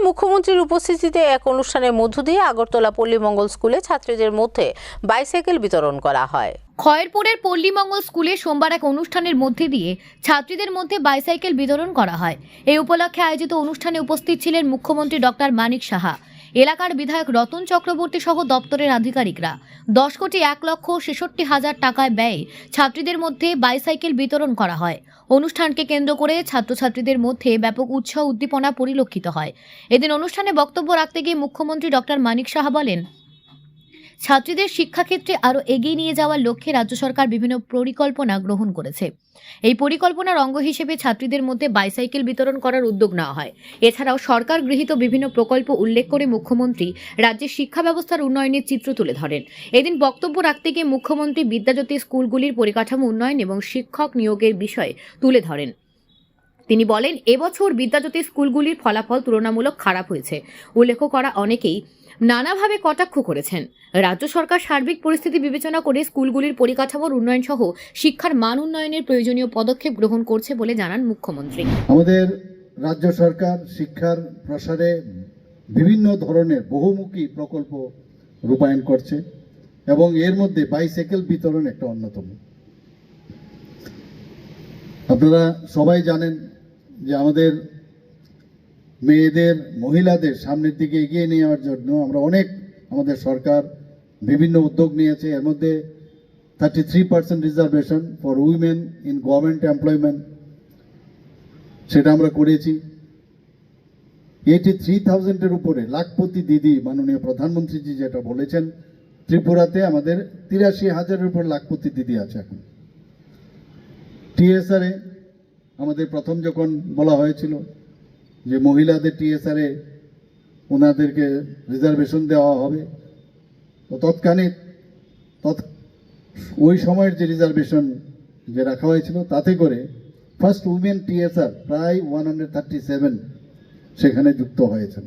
এবার মুখ্যমন্ত্রীর উপস্থিতিতে এক অনুষ্ঠানের মধ্য দিয়ে আগরতলা পল্লীমঙ্গল স্কুলে ছাত্রীদের মধ্যে বাইসাইকেল বিতরণ করা হয়। খয়েরপুরের পল্লীমঙ্গল স্কুলে সোমবার এক অনুষ্ঠানের মধ্যে দিয়ে ছাত্রীদের মধ্যে বাইসাইকেল বিতরণ করা হয়। এই উপলক্ষে আয়োজিত অনুষ্ঠানে উপস্থিত ছিলেন মুখ্যমন্ত্রী ডক্টর মানিক সাহা। এলাকার বিধায়ক রতন চক্রবর্তী সহ দপ্তরের আধিকারিকরা। দশ কোটি এক লক্ষ ছেষট্টি হাজার টাকায় ব্যয়ে ছাত্রীদের মধ্যে বাইসাইকেল বিতরণ করা হয়। অনুষ্ঠানকে কেন্দ্র করে ছাত্রছাত্রীদের মধ্যে ব্যাপক উৎসাহ, উদ্দীপনা পরিলক্ষিত হয়। এদিন অনুষ্ঠানে বক্তব্য রাখতে গিয়ে মুখ্যমন্ত্রী ডক্টর মানিক সাহা বলেন ছাত্রীদের শিক্ষাক্ষেত্রে আরও এগিয়ে নিয়ে যাওয়ার লক্ষ্যে রাজ্য সরকার বিভিন্ন পরিকল্পনা গ্রহণ করেছে। এই পরিকল্পনার অঙ্গ হিসেবে ছাত্রীদের মধ্যে বাইসাইকেল বিতরণ করার উদ্যোগ নেওয়া হয়। এছাড়াও সরকার গৃহীত বিভিন্ন প্রকল্প উল্লেখ করে মুখ্যমন্ত্রী রাজ্যের শিক্ষা ব্যবস্থার উন্নয়নের চিত্র তুলে ধরেন। এদিন বক্তব্য রাখতে গিয়ে মুখ্যমন্ত্রী বিদ্যাজ্যোতি স্কুলগুলির পরিকাঠামো উন্নয়ন এবং শিক্ষক নিয়োগের বিষয়ে তুলে ধরেন। তিনি বলেন, এবছর বিদ্যাজ্যোতি স্কুলগুলির ফলাফল তুলনামূলক খারাপ হয়েছে। উল্লেখ করা অনেকেই নানাভাবে কটাক্ষ করেছেন। রাজ্য সরকার সার্বিক পরিস্থিতি বিবেচনা করে স্কুলগুলির পরিকাঠামোর উন্নয়ন সহ শিক্ষার মান উন্নয়নের প্রয়োজনীয় পদক্ষেপ গ্রহণ করছে বলে জানান মুখ্যমন্ত্রী। আমাদের রাজ্য সরকার শিক্ষার প্রসারে বিভিন্ন ধরনের বহুমুখী প্রকল্প রূপায়ণ করছে এবং এর মধ্যে বাইসাইকেল বিতরণ একটা অন্যতম। আপনারা সবাই জানেন যে আমাদের মেয়েদের, মহিলাদের সামনের দিকে এগিয়ে নেওয়ার জন্য আমরা অনেক আমাদের সরকার বিভিন্ন উদ্যোগ নিয়েছে। এর মধ্যে thirty three percent reservation for women in government employment সেটা আমরা করেছি। এইটি থ্রি থাউজেন্ডের উপরে লাখপতি দিদি মাননীয় প্রধানমন্ত্রীজি যেটা বলেছেন, ত্রিপুরাতে আমাদের তিরাশি হাজারের উপর লাখপতি দিদি আছে এখন। টিএসআরে আমাদের প্রথম যখন বলা হয়েছিল যে মহিলাদের টিএসআরে ওনাদেরকে রিজার্ভেশন দেওয়া হবে, তো তৎকালীন তৎ ওই সময়ের যে রিজার্ভেশন যে রাখা হয়েছিল, তাতে করে ফার্স্ট উইমেন টিএসআর প্রায় ওয়ান হান্ড্রেড থার্টি সেভেন সেখানে যুক্ত হয়েছেন।